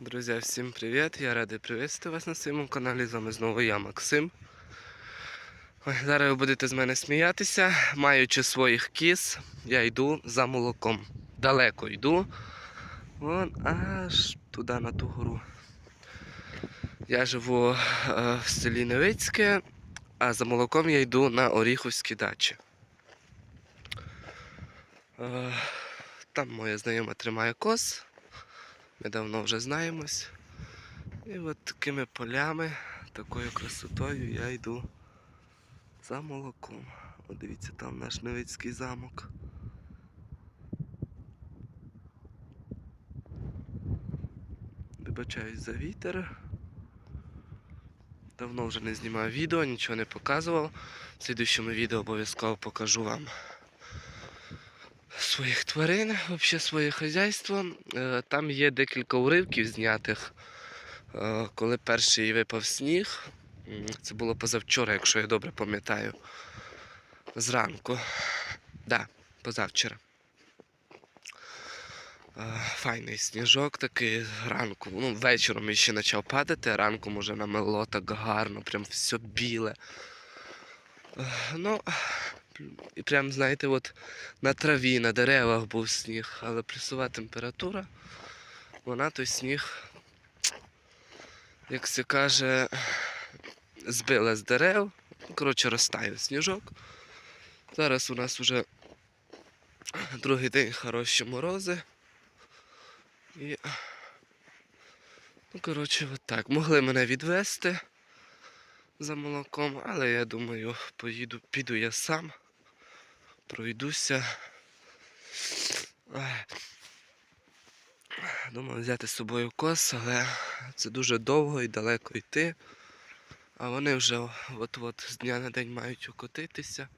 Друзі, всім привіт! Я радий привітати вас на своєму каналі. З вами знову я, Максим. Ой, зараз ви будете з мене сміятися. Маючи своїх кіз, я йду за молоком. Далеко йду. Вон аж туди на ту гору. Я живу е, в селі Невицьке, а за молоком я йду на Оріховські дачі. Е, там моя знайома тримає коз. Ми давно вже знаємось. І от такими полями, такою красотою я йду за молоком. От дивіться, там наш Невицький замок. Вибачаюсь за вітер. Давно вже не знімав відео, нічого не показував. В слідущому відео обов'язково покажу вам своїх тварин, взагалі своє хазяйство. Е, Там є декілька уривків знятих, е, коли перший випав сніг. Це було позавчора, якщо я добре пам'ятаю. Зранку. Да, позавчора. Е, Файний сніжок такий ранку. Ну, вечором ще почав падати, а ранком уже намело так гарно, прям все біле. Ну, і прям, знаєте, от на траві, на деревах був сніг, але плюсова температура, вона той сніг, як се каже, збила з дерев. Коротше, розтаяв сніжок. Зараз у нас вже другий день хороші морози. І. Ну, коротше, от. Могли мене відвести за молоком, але я думаю, поїду, піду я сам пройдуся. Думав взяти з собою кос, але це дуже довго і далеко йти. А вони вже от-от з дня на день мають окотитися.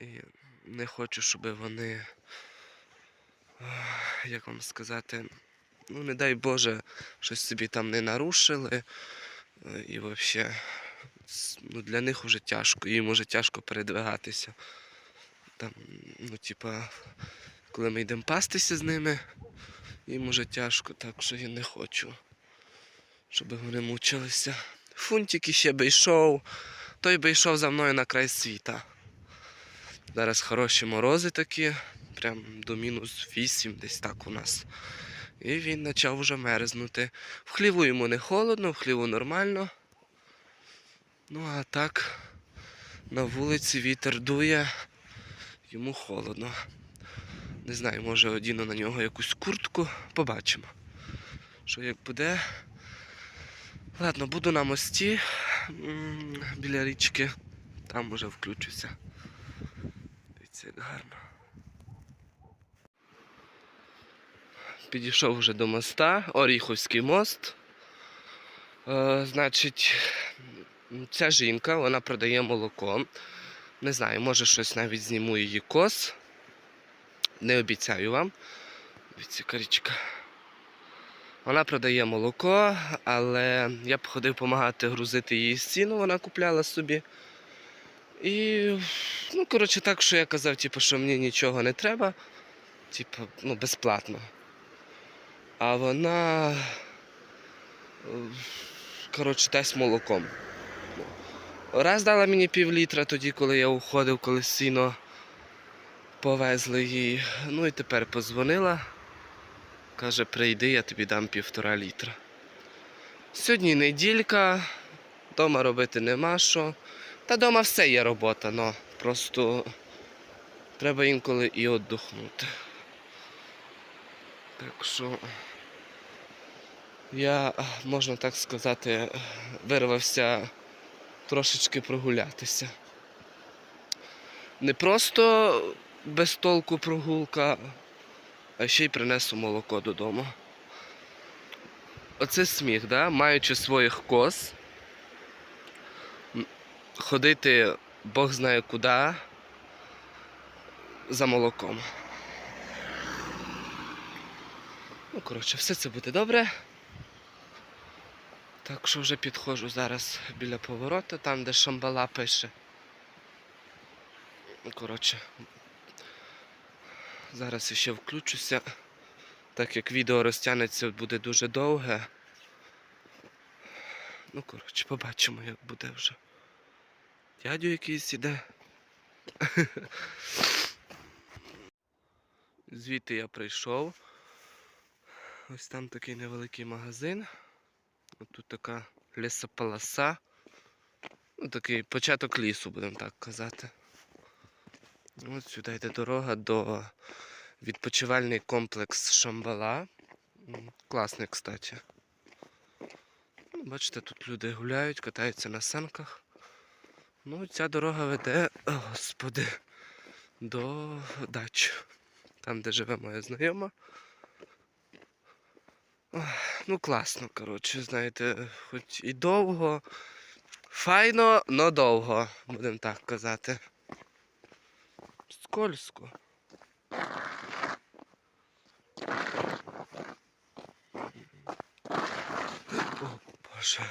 І не хочу, щоб вони, як вам сказати, ну не дай Боже, щось собі там не нарушили. І взагалі ну, для них вже тяжко, їм вже тяжко передвигатися там, ну, типа, коли ми йдемо пастися з ними, їм уже тяжко, так що я не хочу, щоб вони мучилися. Фунтик іще би йшов, той би йшов за мною на край світа. Зараз хороші морози такі, прям до мінус 8 десь так у нас. І він почав вже мерзнути. В хліву йому не холодно, в хліву нормально. Ну а так, на вулиці вітер дує йому холодно. Не знаю, може одіну на нього якусь куртку, побачимо. Що як буде. Ладно, буду на мості біля річки, там уже включуся. Дивіться, як гарно. Підійшов вже до моста, Оріховський мост. Е, значить, ця жінка, вона продає молоко. Не знаю, може щось навіть зніму її кос. Не обіцяю вам. Дивіться, річка. Вона продає молоко, але я б ходив допомагати грузити її стіну, вона купляла собі. І, ну, коротше, так, що я казав, типу, що мені нічого не треба, типу, ну, безплатно. А вона, коротше, дасть молоком. Раз дала мені пів літра тоді, коли я уходив, коли сіно повезли її. Ну і тепер позвонила. Каже, прийди, я тобі дам півтора літра. Сьогодні неділька, вдома робити нема що. Та вдома все є робота, но просто треба інколи і віддохнути. Так що я, можна так сказати, вирвався трошечки прогулятися. Не просто без толку прогулка, а ще й принесу молоко додому. Оце сміх, да? маючи своїх коз, ходити Бог знає куди за молоком. Ну, коротше, все це буде добре. Так що вже підходжу зараз біля поворота, там де Шамбала пише. Коротше, зараз ще включуся Так як відео розтягнеться, буде дуже довге. Ну, коротше, побачимо, як буде вже. Дядю якийсь іде. Звідти я прийшов. Ось там такий невеликий магазин. Тут така лісополоса. Ну, такий початок лісу, будемо так казати. Ось сюди йде дорога до відпочивальний комплекс Шамбала. Класний, кстати. Ну, Бачите, тут люди гуляють, катаються на санках. Ну, ця дорога веде, господи, до дач. Там, де живе моя знайома. Ну, класно, коротше, знаєте, хоч і довго. Файно, но довго, будемо так казати. Скользко. О, Боже.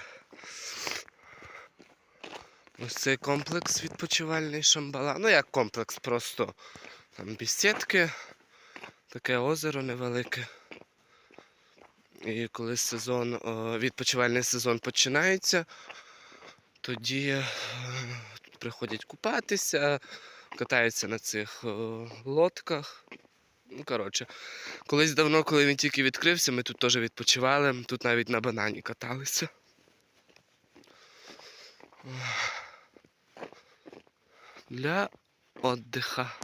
Ось цей комплекс відпочивальний Шамбала. Ну як комплекс, просто там бесідки, таке озеро невелике. І коли сезон, відпочивальний сезон починається, тоді е, приходять купатися, катаються на цих лодках. Ну, коротше, колись давно, коли він тільки відкрився, ми тут теж відпочивали, тут навіть на банані каталися. Для отдиха.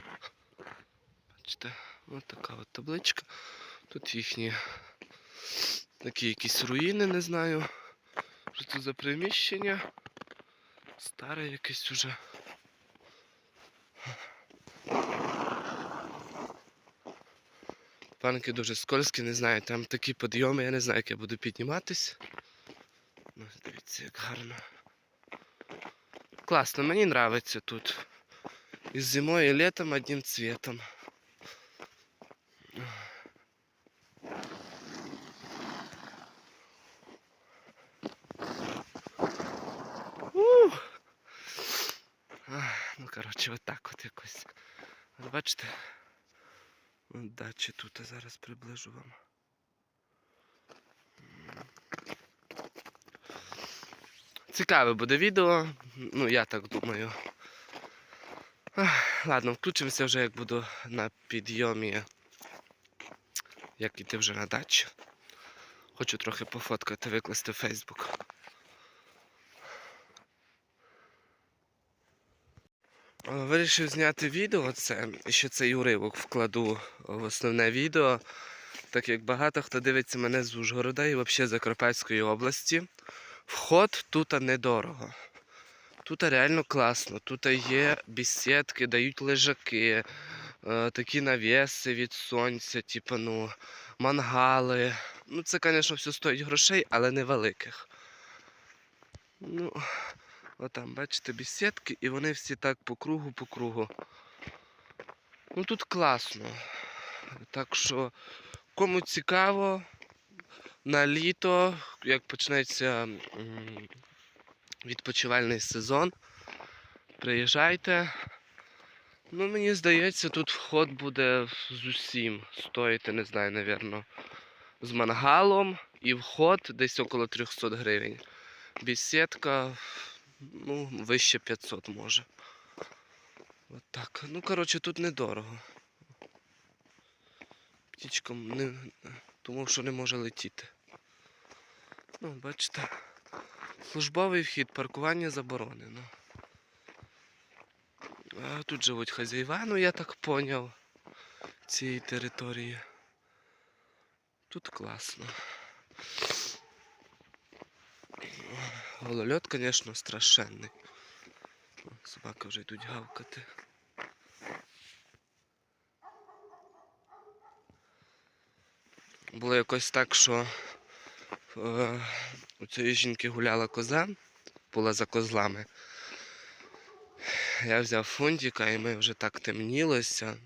Бачите, ось така от табличка. Тут їхні такі якісь руїни, не знаю. Що це за приміщення? Старе якесь уже. Панки дуже скользкі, не знаю, там такі підйоми, я не знаю, як я буду підніматись. Ну, дивіться, як гарно. Класно, мені нравиться тут. І зимою, і літом одним цветом. Коротше, отак от якось. Бачите? Дачі тут зараз приближу вам. Цікаве буде відео, ну я так думаю. Ладно, включимося вже як буду на підйомі. Як іти вже на дачу. Хочу трохи пофоткати, викласти в Фейсбук. Вирішив зняти відео це, ще цей уривок вкладу в основне відео, так як багато хто дивиться мене з Ужгорода і взагалі Закарпатської області. Вход тут недорого. Тут реально класно. Тут є бесідки, дають лежаки, е, такі навіси від сонця, типу, ну, мангали. Ну, це, звісно, все стоїть грошей, але невеликих. Ну, отам, бачите, бесідки, і вони всі так по кругу, по кругу. Ну тут класно. Так що, кому цікаво, на літо, як почнеться відпочивальний сезон, приїжджайте. Ну, мені здається, тут вход буде з усім стоїти, не знаю, напевно, з мангалом і вход десь около 300 гривень. Бесідка, ну, вище 500 може. От так. Ну, коротше, тут недорого. Птічкам не... думав, що не може летіти. Ну, бачите. Службовий вхід, паркування заборонено. А тут живуть хазяїва, ну я так поняв, цієї території. Тут класно. Голольот, звісно, страшенний. Собаки вже йдуть гавкати. Було якось так, що е, у цієї жінки гуляла коза, була за козлами. Я взяв фунтика і ми вже так темнілося.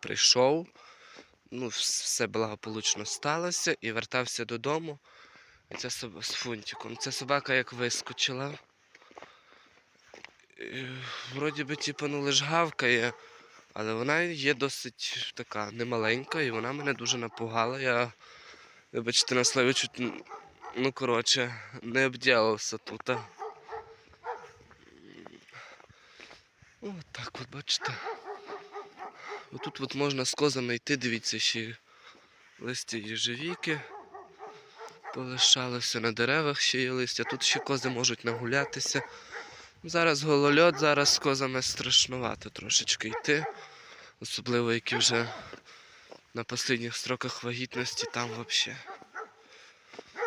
Прийшов, ну, все благополучно сталося і вертався додому. Соб... з фунтиком. Ця собака як вискочила. Вроді би, типу, ну лиш гавкає, Але вона є досить така немаленька, і вона мене дуже напугала. Я, вибачте, на слові чуть, ну коротше, не обділався тут. О, так от, бачите. Отут от можна з козами йти, дивіться, ще листя їжевіки. Полишалося на деревах ще є листя. Тут ще кози можуть нагулятися. Зараз голольот, зараз з козами страшнувато трошечки йти. Особливо які вже на останніх строках вагітності там взагалі.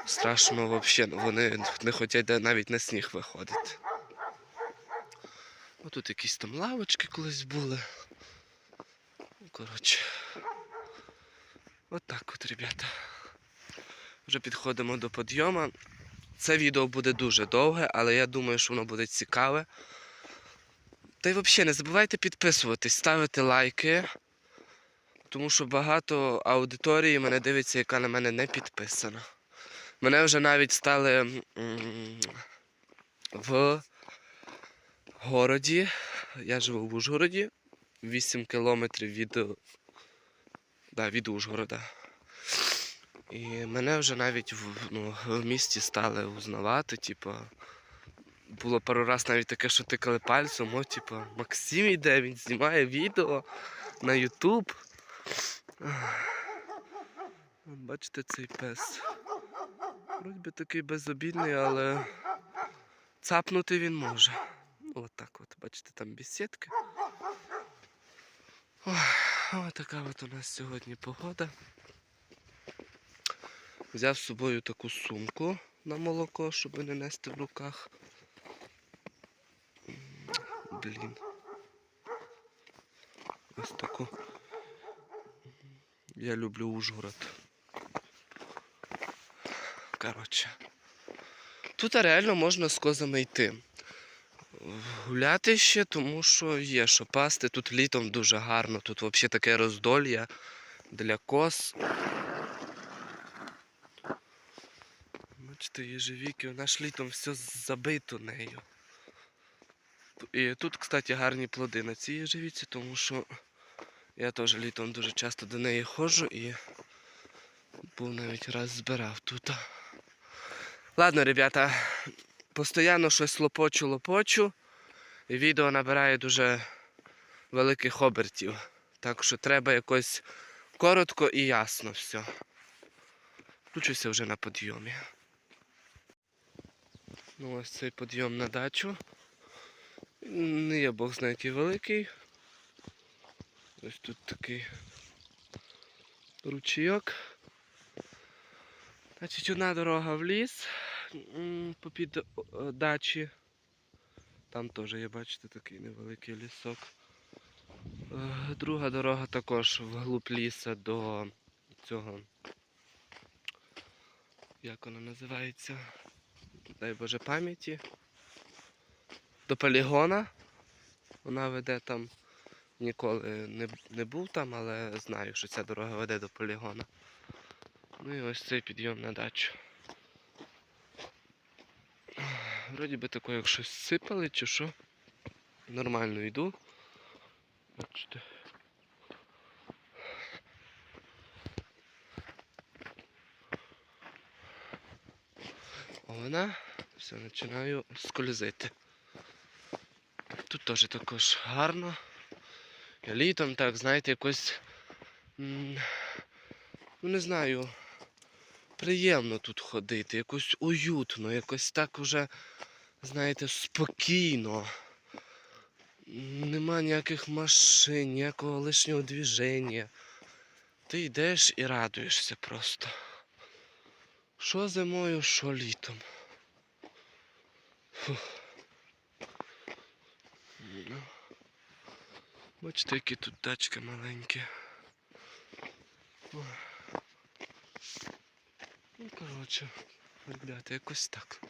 Страшно взагалі. Вони не хочуть навіть на сніг виходити. Ось тут якісь там лавочки колись були. Коротше. От от, ребята. Вже підходимо до підйому. Це відео буде дуже довге, але я думаю, що воно буде цікаве. Та й взагалі не забувайте підписуватись, ставити лайки. Тому що багато аудиторії мене дивиться, яка на мене не підписана. Мене вже навіть стали в городі. Я живу в Ужгороді. 8 кілометрів від, да, від Ужгорода. І мене вже навіть в, ну, в місті стали узнавати, типу. Було пару раз навіть таке, що тикали пальцем, о, типу, Максим йде, він знімає відео на Ютуб. Бачите цей пес. Вроді би такий безобідний, але цапнути він може. От так от, бачите, там бесідки. Ой, Ось така от у нас сьогодні погода. Взяв з собою таку сумку на молоко, щоб не нести в руках. Блін. Ось таку. Я люблю Ужгород. Коротше. Тут реально можна з козами йти. Гуляти ще, тому що є що пасти. Тут літом дуже гарно, тут взагалі таке роздолля для коз. Бачите, їжевіки, вона ж літом все забито нею. І тут, кстати, гарні плоди на цій їжевіці, тому що я теж літом дуже часто до неї ходжу і був навіть раз збирав тут. Ладно, ребята, постійно щось лопочу, лопочу, і відео набирає дуже великих обертів. Так що треба якось коротко і ясно все. Включуся вже на підйомі. Ну, ось цей підйом на дачу. Не є Бог знає який великий. Ось тут такий ручійок. Значить, одна дорога в ліс попід дачі. Там теж є, бачите, такий невеликий лісок. Е, Друга дорога також вглуб ліса до цього. Як воно називається? Дай Боже пам'яті. До полігона. Вона веде там. Ніколи не, не був там, але знаю, що ця дорога веде до полігона. Ну і ось цей підйом на дачу. Вроді би тако, як щось сипали чи що. Нормально йду. Бачите. О, вона все починаю скользити. Тут теж також гарно. Я літом так, знаєте, якось. Ну не знаю. Приємно тут ходити, якось уютно, якось так уже, знаєте, спокійно. Нема ніяких машин, ніякого лишнього движення. Ти йдеш і радуєшся просто. Що зимою, що літом. Фух. Ну. Бачите, які тут дачки маленькі. Ну, коротше, ребята, якось так.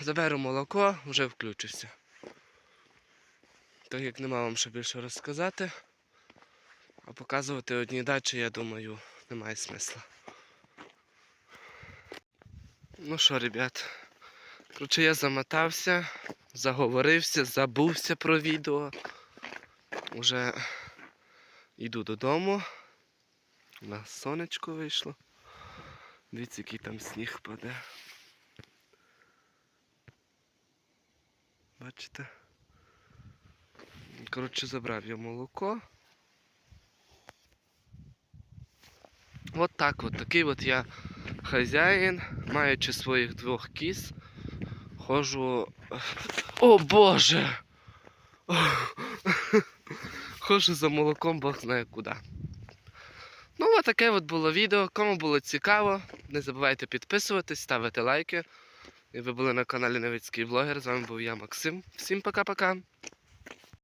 Заберу молоко, вже включуся. Так як нема вам що більше розказати, а показувати одні дачі, я думаю, немає смисла. Ну що, ребят, коротше, я замотався, заговорився, забувся про відео. Уже йду додому. У нас сонечко вийшло. Дивіться, який там сніг паде. Бачите? Коротше, забрав я молоко. От так от, такий от я хазяїн, маючи своїх двох кіз, ходжу. О Боже! Ходжу за молоком, Бог знає куди. Ну, от таке от було відео. Кому було цікаво, не забувайте підписуватись, ставити лайки. І ви були на каналі Новицький Блогер. З вами був я, Максим. Всім пока-пока.